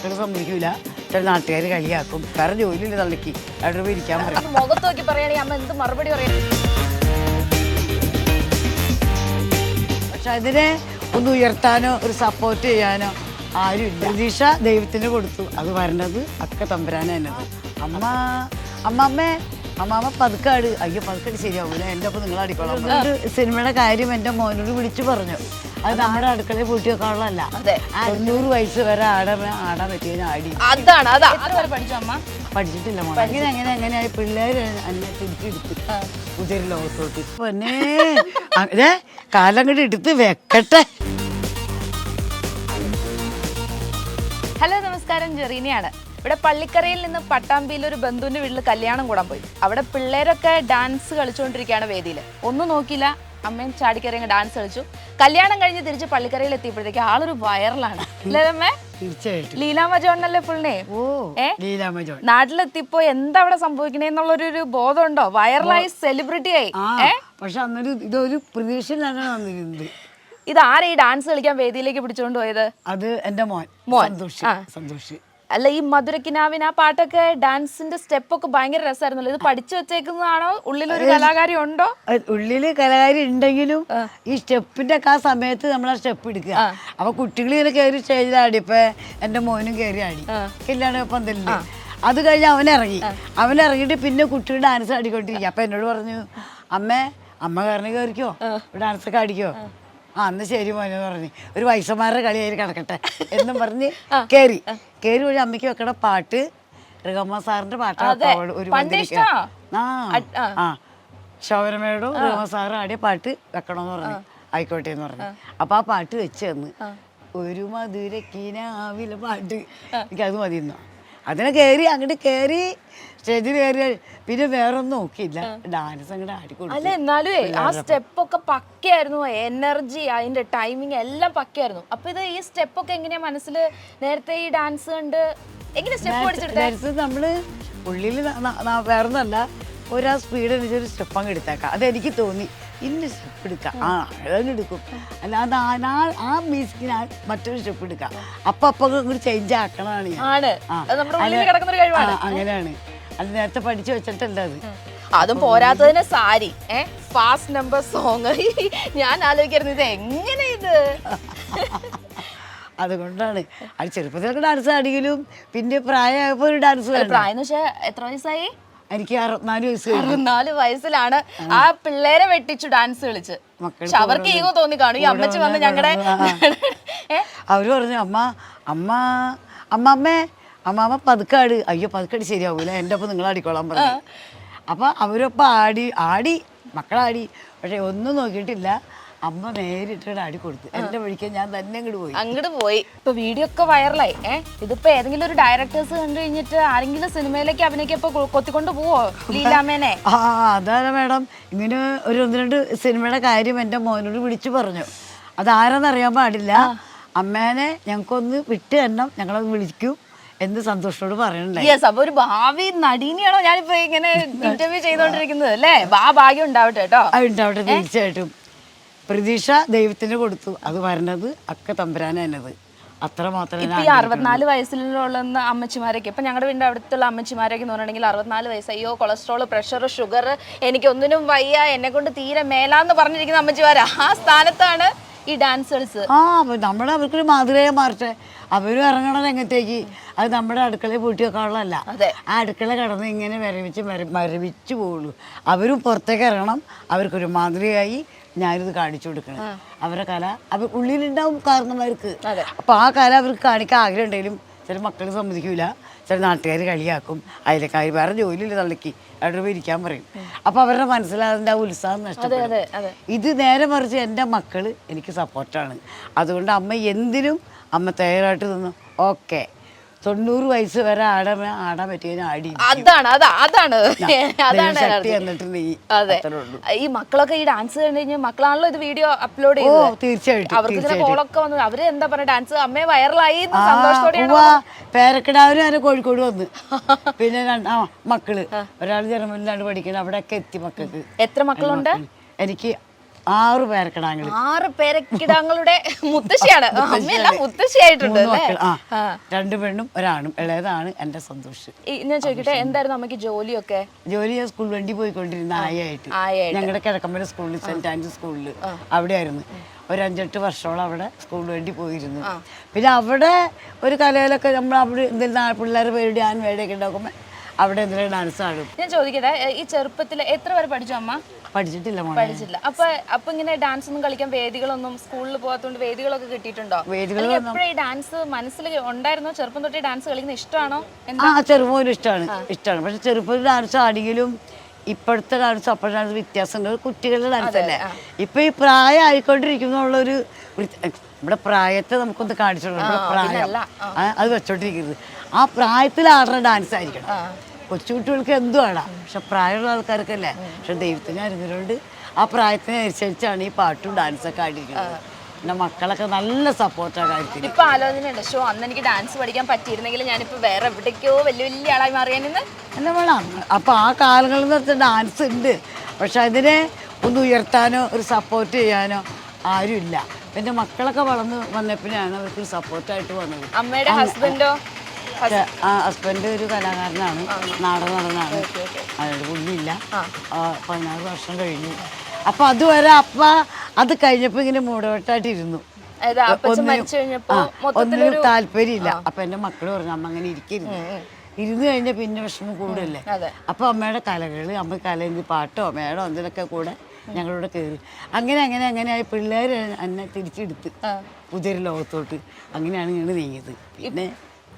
മക്കൾ സമ്മതിക്കൂല. ചില നാട്ടുകാർ കളിയാക്കും. വേറെ ജോലിയില്ല തള്ളിക്ക്. അവിടെ പോയി ഇരിക്കാൻ പറയും. മുഖത്ത് നോക്കി പറയുകയാണെങ്കിൽ അമ്മ എന്ത് മറുപടി പറയാം? പക്ഷെ അതിനെ ഒന്ന് ഉയർത്താനോ ഒരു സപ്പോർട്ട് ചെയ്യാനോ ആരും പ്രതീക്ഷ ദൈവത്തിന് കൊടുത്തു. അത് വരണത് അക്ക തന്നത് അമ്മ അമ്മമ്മേ അമ്മാമ്മ പതുക്കാട്. അയ്യോ പതുക്കാട് ശരിയാവൂല. എന്റെ ഒപ്പം നിങ്ങൾ അടിക്കണം സിനിമയുടെ കാര്യം എന്റെ മോനോട് വിളിച്ചു പറഞ്ഞു. അത് നമ്മുടെ അടുക്കളയിൽ പൂട്ടി വെക്കാനുള്ളതല്ല അതെ. തൊണ്ണൂറ് വയസ്സ് വരെ ആടാൻ ആടാൻ പറ്റിയ ആടി അതാണ് അതാ. എത്ര വരെ പഠിച്ചു അമ്മ? പഠിച്ചിട്ടില്ല മോളെ. അങ്ങനെ അങ്ങനെ അങ്ങനെയായി പിള്ളേര് എന്നെ തിരിച്ചെടുത്ത് പുതിയൊരു ലോകത്തോട്ട് പൊന്നേ. അതെ കാലം കൂടി എടുത്ത് വെക്കട്ടെ. ഹലോ നമസ്കാരം. ജെറീനയാണ്. ഇവിടെ പള്ളിക്കരയിൽ നിന്ന് പട്ടാമ്പിയിൽ ഒരു ബന്ധുവിന്റെ വീട്ടിൽ കല്യാണം കൂടാൻ പോയി. അവിടെ പിള്ളേരൊക്കെ ഡാൻസ് കളിച്ചുകൊണ്ടിരിക്കുകയാണ് വേദിയിൽ ഒന്നും നോക്കിയില്ല. അമ്മയും ചാടിക്കറി അങ്ങ് ഡാൻസ് കളിച്ചു. കല്യാണം കഴിഞ്ഞ് തിരിച്ച് പള്ളിക്കരയിൽ എത്തിയപ്പോഴത്തേക്ക് ആളൊരു വൈറലാണ്. അല്ലേ അമ്മേ നാട്ടിലെത്തിപ്പോ ലീലാമ്മ ജോണല്ലേ ഫുൾ നെയിം ഓ ഏ? ലീലാമ്മ ജോൺ. നാട്ടിലെത്തിയപ്പോ എന്താ അവിടെ സംഭവിക്കണേന്നുള്ളൊരു ബോധമുണ്ടോ? വൈറലായി സെലിബ്രിറ്റി ആയി. ഏ? പക്ഷെ അന്നൊരു ഇതൊരു പ്രതീക്ഷയിലാണ് വന്നിരുന്നത്. ഇത് ആരെ ഈ ഡാൻസ് കളിക്കാൻ വേദിയിലേക്ക് പിടിച്ചോണ്ട് പോയത്? അത് എന്റെ മോൻ. മോൻ. സന്തോഷി. സന്തോഷ്. അല്ല ഈ മധുരക്കിനാവിന് ആ പാട്ടൊക്കെ ഡാൻസിന്റെ സ്റ്റെപ്പൊക്കെ ഭയങ്കര രസമായിരുന്നല്ലോ? ഇത് പഠിച്ചു വെച്ചേക്കുന്നതാണോ? ഉള്ളിൽ ഒരു കലാകാരി ഉണ്ടോ? ഉള്ളിൽ ഉള്ളിൽ കലാകാരി ഉണ്ടെങ്കിലും ഈ സ്റ്റെപ്പിന്റെ ഒക്കെ ആ സമയത്ത് നമ്മൾ ആ സ്റ്റെപ്പ് എടുക്കുക അപ്പൊ കുട്ടികൾ ഇങ്ങനെ കയറി സ്റ്റേജിലാടി ഇപ്പൊ എന്റെ മോനും കയറി ആടി. കല്യാണ പന്തലിൽ. അത് കഴിഞ്ഞ് അവൻ ഇറങ്ങി അവൻ ഇറങ്ങിയിട്ട് പിന്നെ കുട്ടികൾ ഡാൻസ് ആടിക്കൊണ്ടിരിക്കുക. അപ്പൊ എന്നോട് പറഞ്ഞു അമ്മേ അമ്മ കയറി കയറിക്കോ ഡാൻസ് ഒക്കെ ആടിക്കോ? ആ അന്ന് ശരി മോനെ എന്ന് പറഞ്ഞു. ഒരു വയസ്സന്മാരുടെ കളി അതിൽ കിടക്കട്ടെ എന്നും പറഞ്ഞ് കയറി കയറി വഴി അമ്മയ്ക്ക് വെക്കണ പാട്ട് റിഗമ്മ സാറിന്റെ പാട്ടാണ് ഒരു ആ ശോഭനമേടും രമ സാറും ആടിയ പാട്ട് വെക്കണമെന്ന് പറഞ്ഞു. ആയിക്കോട്ടെ എന്ന് പറഞ്ഞു. അപ്പൊ ആ പാട്ട് വെച്ച് തന്ന്. ഒരു മധുരക്കിനാവിലെ പാട്ട്. എനിക്ക് അത് മതി എന്നോ അതിനെ കയറി അങ്ങോട്ട് കയറി സ്റ്റേജിൽ കയറി പിന്നെ വേറൊന്നും നോക്കിയില്ല. ഡാൻസ് അങ്ങോട്ട് അല്ല ആടിക്കൊടുത്തു എന്നാലും ആ സ്റ്റെപ്പ് ഒക്കെ പക്കയായിരുന്നു. എനർജി അതിന്റെ ടൈമിങ് എല്ലാം പക്കയായിരുന്നു. അപ്പൊ ഇത് ഈ സ്റ്റെപ്പ് ഒക്കെ എങ്ങനെയാ മനസ്സിൽ നേരത്തെ ഈ ഡാൻസ് കണ്ട് എങ്ങനെ സ്റ്റെപ്പ് പഠിച്ചെടുത്തേ? നമ്മൾ ഉള്ളിൽ വേറൊന്നല്ല. ഒരാ സ്പീഡ് അനുസരിച്ച് ഒരു സ്റ്റെപ്പ് അങ്ങ് എടുത്തേക്കാം. അതെനിക്ക് തോന്നി. ഇന്ന സ്റ്റെപ്പ് എടുക്കാം. ആ എടുക്കും. അല്ലാതെ ആ നാ- ആ മ്യൂസിക്കിന് മറ്റൊരു സ്റ്റെപ്പ് എടുക്കാം. അപ്പൊ അപ്പൊ ഇങ്ങോട്ട് ചേഞ്ച് ആക്കണതാണ് ഞാൻ. ആണ്. അത് നമ്മുടെ ഉള്ളിൽ അല്ല- കിടക്കുന്ന ഒരു കഴിവാണ് അങ്ങനെയാണ്. അത് നേരത്തെ പഠിച്ചു വെച്ചിട്ടുണ്ട് അത്. അതും പോരാത്തതിന് സാരി. ഏ ഫാസ്റ്റ് നമ്പർ സോങ് ഞാൻ ആലോചിക്കായിരുന്നു ഇത് എങ്ങനെ ഇത്? അതുകൊണ്ടാണ്. അത് ചെറുപ്പത്തിലൊക്കെ ഡാൻസ് ആണെങ്കിലും പിന്നെ പ്രായമായപ്പോൾ ഒരു ഡാൻസ് വേണം. പ്രായം എന്ന് വെച്ചാൽ എത്ര വയസ്സായി? എനിക്ക് അറുപത്തിനാല് വയസ്സ് അറുപത്തിനാല് വയസ്സിലാണ് ആ. പിള്ളേരെ വെട്ടിച്ചു ഡാൻസ് കളിച്ച്. പക്ഷെ അവർക്ക് ഈഗോ തോന്നി കാണും. ഈ അമ്മച്ചി വന്ന് ഞങ്ങളുടെ അവർ പറഞ്ഞു അമ്മ അമ്മ അമ്മമ്മേ അമ്മാമ്മ പതുക്കാട്. അയ്യോ പതുക്കാട് ശരിയാവൂല. എന്റെ ഒപ്പം നിങ്ങൾ ആടിക്കോളാൻ പറഞ്ഞു. അപ്പൊ അവരൊപ്പം ആടി ആടി മക്കളാടി. പക്ഷെ ഒന്നും നോക്കിയിട്ടില്ല. അമ്മ നേരിട്ട് അടി കൊടുത്തു. എന്റെ വഴിക്ക് ഞാൻ തന്നെ അങ്ങോട്ട് പോയി. അങ്ങോട്ട് പോയി. ഇപ്പൊ വീഡിയോ ഒക്കെ വൈറലായി ഏ? ഇതിപ്പോ ഏതെങ്കിലും ഒരു ഡയറക്ടേഴ്സ് കണ്ടു കഴിഞ്ഞിട്ട് ആരെങ്കിലും സിനിമയിലേക്ക് അഭിനയിക്കപ്പോ കൊത്തിക്കൊണ്ട് പോവോ? ലീലാമേനെ ആ അതാണ് മാഡം. ഇങ്ങനെ ഒരു ഒന്ന് രണ്ട് സിനിമയുടെ കാര്യം എന്റെ മോനോട് വിളിച്ചു പറഞ്ഞു. അതാരെന്നറിയാൻ പാടില്ല. അമ്മേനെ ഞങ്ങൾക്കൊന്ന് വിട്ട് തരണം. ഞങ്ങളത് വിളിക്കും എന്ത് സന്തോഷത്തോട് പറയണ്ടേ യെസ് അപ്പൊ ഒരു ഭാവി നടീനെയാണോ ഞാനിപ്പോ ഇങ്ങനെ ഇന്റർവ്യൂ ചെയ്തോണ്ടിരിക്കുന്നത് അല്ലേ? ആ ഭാഗ്യം ഉണ്ടാവട്ടെ കേട്ടോ ഉണ്ടാവട്ടെ തീർച്ചയായിട്ടും. പ്രതീക്ഷ ദൈവത്തിന് കൊടുത്തു. അത് വരണത് അക്ക തമ്പുരാൻ തന്നത്. അത്ര മാത്രമേ ഈ അറുപത്തിനാല് വയസ്സിലുള്ള അമ്മച്ചിമാരൊക്കെ ഇപ്പൊ ഞങ്ങളുടെ വീടിന്റെ അടുത്തുള്ള അമ്മച്ചിമാരൊക്കെ എന്ന് പറഞ്ഞിട്ടുണ്ടെങ്കിൽ അറുപത്തിനാല് വയസ്സ് അയ്യോ കൊളസ്ട്രോൾ പ്രഷർ ഷുഗർ എനിക്ക് ഒന്നിനും വയ്യ എന്നെ കൊണ്ട് തീരെ മേലാന്ന് പറഞ്ഞിരിക്കുന്ന അമ്മച്ചിമാരാ ആ സ്ഥാനത്താണ് ഈ ഡാൻസേഴ്സ്. ആ നമ്മൾ അവർക്കൊരു മാതൃകയെ മാറട്ടെ. അവരും ഇറങ്ങണം രംഗത്തേക്ക്. അത് നമ്മുടെ അടുക്കളയിൽ പൂട്ടി വെക്കാനുള്ളതല്ല. അതെ. ആ അടുക്കള കടന്ന് ഇങ്ങനെ മരവിച്ച് മര മരവിച്ച് പോവുള്ളൂ. അവരും പുറത്തേക്ക് ഇറങ്ങണം. അവർക്കൊരു മാതൃകയായി ഞാനിത് കാണിച്ചു കൊടുക്കണം അവരുടെ കല അവർ ഉള്ളിലുണ്ടാവും കാരണവർക്ക് അതെ. അപ്പൊ ആ കല അവർക്ക് കാണിക്കാൻ ആഗ്രഹം ഉണ്ടെങ്കിലും ചില മക്കൾ സമ്മതിക്കൂല. ചില നാട്ടുകാർ കളിയാക്കും. അതിലേക്കാർ വേറെ ജോലിയില്ല തള്ളിക്ക്. അവിടെ പോയി ഇരിക്കാൻ പറയും. അപ്പൊ അവരുടെ മനസ്സിലാതിന്റെ ആ ഉത്സാഹം നഷ്ടപ്പെടും. ഇത് നേരെ മറിച്ച് എന്റെ മക്കൾ എനിക്ക് സപ്പോർട്ടാണ് അതുകൊണ്ട് അമ്മ എന്തിനും അമ്മ തയ്യാറായിട്ട് നിന്നു. ഓക്കെ തൊണ്ണൂറ് വയസ്സ് വരെ ആടാൻ ആടാൻ പറ്റിയതിന് ആടി അതാണ് അതാ അതാണ്. അതാണ് അതെ. ഈ മക്കളൊക്കെ ഈ ഡാൻസ് കണ്ടു കഴിഞ്ഞാൽ മക്കളാണല്ലോ ഇത് വീഡിയോ അപ്ലോഡ് ചെയ്തത്. തീർച്ചയായിട്ടും അവർക്ക് ഫോളൊക്കെ കോളൊക്കെ വന്നു. അവർ എന്താ പറയാ ഡാൻസ് അമ്മയെ വൈറലായി സന്തോഷത്തോടെയാണ് ഉവ്വ. അവരെ കോഴിക്കോട് വന്ന്. പിന്നെ ആ മക്കൾ. ഒരാൾ ജർമ്മനിലാണ് പഠിക്കുന്നത് അവിടെയൊക്കെ എത്തി മക്കൾക്ക്. എത്ര മക്കളുണ്ട്? എനിക്ക് ആറ് പേരക്കിടാങ്ങൾ ആറ് പേരക്കിടാങ്ങളുടെ മുത്തശ്ശിയാണ്. അമ്മയല്ല മുത്തശ്ശിയായിട്ടുണ്ട് രണ്ടു ആ രണ്ട് പെണ്ണും ഒരാണും. ഇളയതാണ് എന്റെ സന്തോഷം. ഞാൻ ചോദിക്കട്ടെ എന്തായിരുന്നു അമ്മയ്ക്ക് ജോലിയൊക്കെ? ജോലി ഞാൻ സ്കൂൾ വണ്ടി പോയിക്കൊണ്ടിരുന്ന ആയായിട്ട്. ഞങ്ങളുടെ കിഴക്കമ്പല സ്കൂളിൽ സെന്റ് ആൻഡ്രൂസ് സ്കൂളിൽ അവിടെയായിരുന്നു. ഒരു അഞ്ചെട്ട് വർഷത്തോളം അവിടെ സ്കൂൾ വേണ്ടി പോയിരുന്നു. പിന്നെ അവിടെ ഒരു കലയിലൊക്കെ നമ്മൾ അവിടെ എന്തെങ്കിലും പിള്ളേർ പേരുടെ ഡാൻ വേടയൊക്കെ ഉണ്ടാക്കുമ്പോൾ അവിടെ എന്തെങ്കിലും ഡാൻസ് ആടും? ഞാൻ ചോദിക്കട്ടെ ഈ ചെറുപ്പത്തിൽ എത്ര വരെ പഠിച്ചു അമ്മ? പഠിച്ചിട്ടില്ല മോളെ പഠിച്ചില്ല അപ്പൊ അപ്പൊ ഇങ്ങനെ ഡാൻസ് ഒന്നും കളിക്കാൻ വേദികളൊന്നും സ്കൂളിൽ പോകാത്തോണ്ട് വേദികളൊക്കെ കിട്ടിയിട്ടുണ്ടോ? വേദികൾ എപ്പോഴും ഈ ഡാൻസ് മനസ്സിൽ ഉണ്ടായിരുന്നോ? ചെറുപ്പം തൊട്ടേ ഡാൻസ് കളിക്കുന്ന ഇഷ്ടമാണോ? ആ ചെറുപ്പം ഇഷ്ടമാണ്. ഇഷ്ടമാണ്. പക്ഷെ ചെറുപ്പം ഡാൻസ് ആടിയെങ്കിലും ഇപ്പോഴത്തെ ഡാൻസ് അപ്പോഴത്തെ ഡാൻസ് വ്യത്യാസമുണ്ട്. കുട്ടികളുടെ ഡാൻസ് അല്ലേ? ഇപ്പൊ ഈ പ്രായം ഒരു നമ്മുടെ പ്രായത്തെ നമുക്കൊന്ന് കാണിച്ചു. പ്രായം. അത് വെച്ചോണ്ടിരിക്കരുത്. ആ പ്രായത്തിൽ ആടുന്ന ഡാൻസ് ആയിരിക്കണം കൊച്ചുകുട്ടികൾക്ക് എന്തും ആടാം പക്ഷെ പ്രായമുള്ള ആൾക്കാർക്കല്ലേ? പക്ഷെ ദൈവത്തിന് അറിഞ്ഞിട്ടുണ്ട് ആ പ്രായത്തിനനുസരിച്ചാണ് ഈ പാട്ടും ഡാൻസൊക്കെ ആടിയിരിക്കുന്നത്. എന്റെ മക്കളൊക്കെ നല്ല സപ്പോർട്ടാണ് കാര്യത്തിൽ ഇപ്പൊ ആലോചനയുണ്ട്. ഷോ അന്ന് എനിക്ക് ഡാൻസ് പഠിക്കാൻ പറ്റിയിരുന്നെങ്കിൽ ഞാനിപ്പോ വേറെ എവിടേക്കോ വലിയ വലിയ ആളായി മാറിയാനിന്ന് അല്ല വേണം അപ്പൊ ആ കാലങ്ങളിൽ നിന്ന് ഡാൻസ് ഉണ്ട്. പക്ഷെ അതിനെ ഒന്ന് ഉയർത്താനോ ഒരു സപ്പോർട്ട് ചെയ്യാനോ ആരുമില്ല. എന്റെ മക്കളൊക്കെ വളർന്ന് വന്നപ്പോഴാണ് അവർക്ക് സപ്പോർട്ടായിട്ട് വന്നത്. അമ്മയുടെ ഹസ്ബൻഡോ ഹസ്ബൻഡ് ഒരു കലാകാരനാണ് നാടൻ നടന്നാണ്. അയാളുടെ പുള്ളിയില്ല. പതിനാറ് വർഷം കഴിഞ്ഞു. അപ്പൊ അതുവരെ അപ്പ അത് കഴിഞ്ഞപ്പോ ഇങ്ങനെ മൂടവട്ടായിട്ട് ഇരുന്നു അതായത് അപ്പച്ചൻ മരിച്ചു കഴിഞ്ഞപ്പോ ആ, ഒന്നിനും താല്പര്യമില്ല. അപ്പൊ എന്റെ മക്കൾ പറഞ്ഞു അമ്മ അങ്ങനെ ഇരിക്കരുത്. ഇരുന്ന് കഴിഞ്ഞാൽ പിന്നെ വിഷമം കൂടുതലല്ലേ അതെ. അപ്പൊ അമ്മയുടെ കലകൾ അമ്മ കലയിൽ പാട്ടോ മേടോ എന്തിനൊക്കെ കൂടെ ഞങ്ങളോട് കയറി അങ്ങനെ അങ്ങനെ അങ്ങനെ ആയി പിള്ളേർ എന്നെ തിരിച്ചെടുത്ത് പുതിയൊരു ലോകത്തോട്ട്. അങ്ങനെയാണ് ഞങ്ങൾ നീങ്ങിയത്. പിന്നെ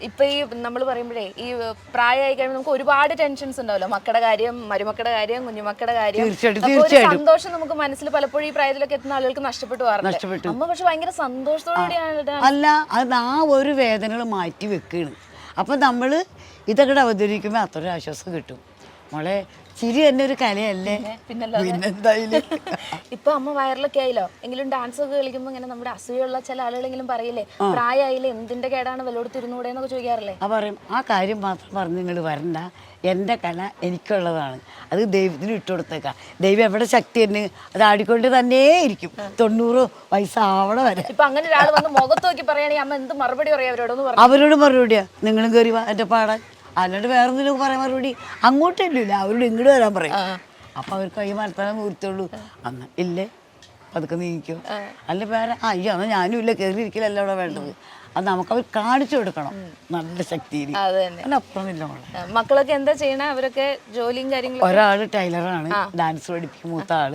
ഇപ്പൊ ഈ നമ്മൾ പറയുമ്പോഴേ ഈ പ്രായമായി കഴിയുമ്പോൾ നമുക്ക് ഒരുപാട് ടെൻഷൻസ് ഉണ്ടാവല്ലോ. മക്കളുടെ കാര്യം മരുമക്കളുടെ കാര്യം കുഞ്ഞുമക്കളുടെ കാര്യം. തീർച്ചയായിട്ടും, അപ്പൊ ഒരു സന്തോഷം നമുക്ക് മനസ്സിൽ പലപ്പോഴും ഈ പ്രായത്തിലൊക്കെ എത്തുന്ന ആളുകൾക്ക് നഷ്ടപ്പെട്ടു നഷ്ടപ്പെട്ടു. അമ്മ പക്ഷെ ഭയങ്കര സന്തോഷത്തോടെയാണ് അല്ല അത് ആ ഒരു വേദനകൾ മാറ്റി വെക്കുകയാണ് അപ്പം നമ്മൾ ഇതൊക്കെ അവതരിക്കുമ്പോൾ അത്ര ആശ്വാസം കിട്ടും. മോളെ ചിരി തന്നെ ഒരു കലയല്ലേ? പിന്നെ പിന്നെന്തായാലും? ഇപ്പൊ അമ്മ വയറിലൊക്കെ ആയില്ലോ? എങ്കിലും ഡാൻസ് ഒക്കെ കളിക്കുമ്പോ ഇങ്ങനെ നമ്മുടെ അസൂയുള്ള ചില ആളുകളെങ്കിലും പറയില്ലേ? പ്രായമായില്ലേ എന്തിന്റെ കേടാണ് വല്ലോടത്ത് ഇരുന്നൂടെ എന്നൊക്കെ ചോദിക്കാറില്ലേ? ആ പറയും ആ കാര്യം മാത്രം പറഞ്ഞ് നിങ്ങൾ വരണ്ട. എന്റെ കല എനിക്കുള്ളതാണ്. അത് ദൈവത്തിന് ഇട്ടുകൊടുത്തേക്കാം ദൈവം എവിടെ ശക്തി തന്നെ? അത് ആടിക്കൊണ്ട് തന്നെ ഇരിക്കും. തൊണ്ണൂറ് വയസ്സാവണ വരെ. ഇപ്പൊ അങ്ങനെ ഒരാൾ വന്ന് മുഖത്ത് നോക്കി പറയുകയാണെങ്കിൽ അമ്മ എന്ത് മറുപടി പറയാ അവരോട് അവരോട് മറുപടിയാ. നിങ്ങളും കയറി എന്റെ എന്റെ പാടാൻ അല്ലാണ്ട് വേറെ എന്തെങ്കിലും പറയാൻ മറുപടി അങ്ങോട്ടും ഇല്ല അവരോട് ഇങ്ങോട്ട് വരാൻ പറയും. അപ്പം അവർക്ക് കൈ മരത്തനം നിർത്തുള്ളൂ അന്ന് ഇല്ലേ? പതുക്കെ നീക്കും അല്ല വേറെ അയ്യോ എന്നാൽ ഞാനും ഇല്ല. കയറിയിരിക്കലല്ല അവിടെ വേണ്ടത്. അത് നമുക്ക് അവർ കാണിച്ചു കൊടുക്കണം. നല്ല ശക്തി മക്കളൊക്കെ എന്താ ചെയ്യണ? അവരൊക്കെ ജോലിയും കാര്യങ്ങളും ഒരാൾ ടൈലറാണ്. ഡാൻസ് പഠിപ്പിക്കും മൂത്ത ആൾ.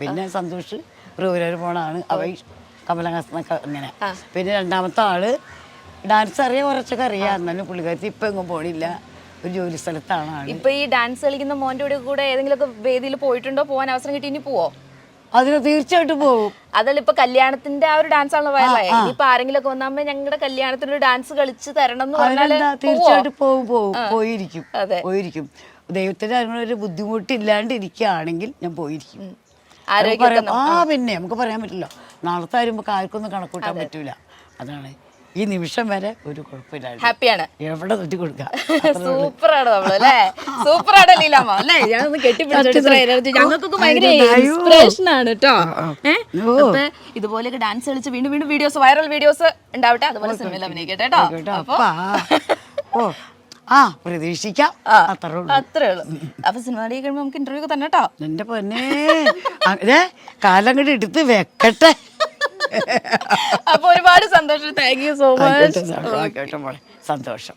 പിന്നെ സന്തോഷ് റൂരൽ പോണാണ് അവ കമലഹാസനൊക്കെ ഇങ്ങനെ. പിന്നെ രണ്ടാമത്തെ ആൾ ഡാൻസ് അറിയാൻ കുറച്ചൊക്കെ അറിയാം. എന്നാലും പുള്ളിക്കാരത്തി ഇപ്പൊ എങ്ങും പോണില്ല. ഒരു ജോലി സ്ഥലത്താണ് ആൾ ഇപ്പൊ ഈ ഡാൻസ് കളിക്കുന്ന മോന്റെ കൂടെ കൂടെ ഏതെങ്കിലുമൊക്കെ വേദിയിൽ പോയിട്ടുണ്ടോ? പോവാൻ അവസരം കിട്ടി ഇനി പോവോ? അതിന് തീർച്ചയായിട്ടും പോകും അതല്ല ഇപ്പൊ കല്യാണത്തിന്റെ ആ ഒരു ഡാൻസ് ആണല്ലോ ഇപ്പൊ ആരെങ്കിലും ഒക്കെ വന്നാകുമ്പോ ഞങ്ങളുടെ കല്യാണത്തിന് ഒരു ഡാൻസ് കളിച്ച് തരണം എന്ന് പറഞ്ഞാൽ അതിനെന്താ? തീർച്ചയായിട്ടും പോകും പോകും പോയിരിക്കും. അതെ. പോയിരിക്കും. ദൈവത്തിന്റെ അതിനൊരു ബുദ്ധിമുട്ടില്ലാണ്ട് ഇരിക്കുകയാണെങ്കിൽ ഞാൻ പോയിരിക്കും. ആരോഗ്യം പറയാം, ആ പിന്നെ നമുക്ക് പറയാൻ പറ്റില്ല. നാളത്തെ നമുക്ക് ആർക്കൊന്നും കണക്കൂട്ടാൻ പറ്റൂല. അതാണ്. ഈ നിമിഷം വരെ ഒരു കുഴപ്പമില്ല ഹാപ്പിയാണ്. എവിടെ തൊട്ടി കൊടുക്കാം? സൂപ്പറാണ് ആണ് അല്ലേ? സൂപ്പറാണ് ലീലാമ്മ. അല്ലേ? ഞാനൊന്ന് കെട്ടിപ്പിടിച്ചു ഞങ്ങൾക്കൊക്കെ ഭയങ്കര ഇൻസ്പിറേഷൻ ആണ് കേട്ടോ. ഇതുപോലെയൊക്കെ ഡാൻസ് കളിച്ച് വീണ്ടും വീണ്ടും വീഡിയോസ് വൈറൽ വീഡിയോസ് ഉണ്ടാവട്ടെ? അതുപോലെ സിനിമയിൽ അഭിനയിക്കട്ടെ കേട്ടോ. ആ പ്രതീക്ഷിക്കാം. അത്രേ ഉള്ളൂ. അത്രേ ഉള്ളൂ. അപ്പൊ സിനിമ കഴിയുമ്പോ നമുക്ക് ഇന്റർവ്യൂ ഒക്കെ തന്നെ കേട്ടോ. എന്റെ പൊന്നെ കാലം കൂടി എടുത്ത് വെക്കട്ടെ. അപ്പൊ ഒരുപാട് സന്തോഷം. താങ്ക് യു സോ മച്ച് സന്തോഷം.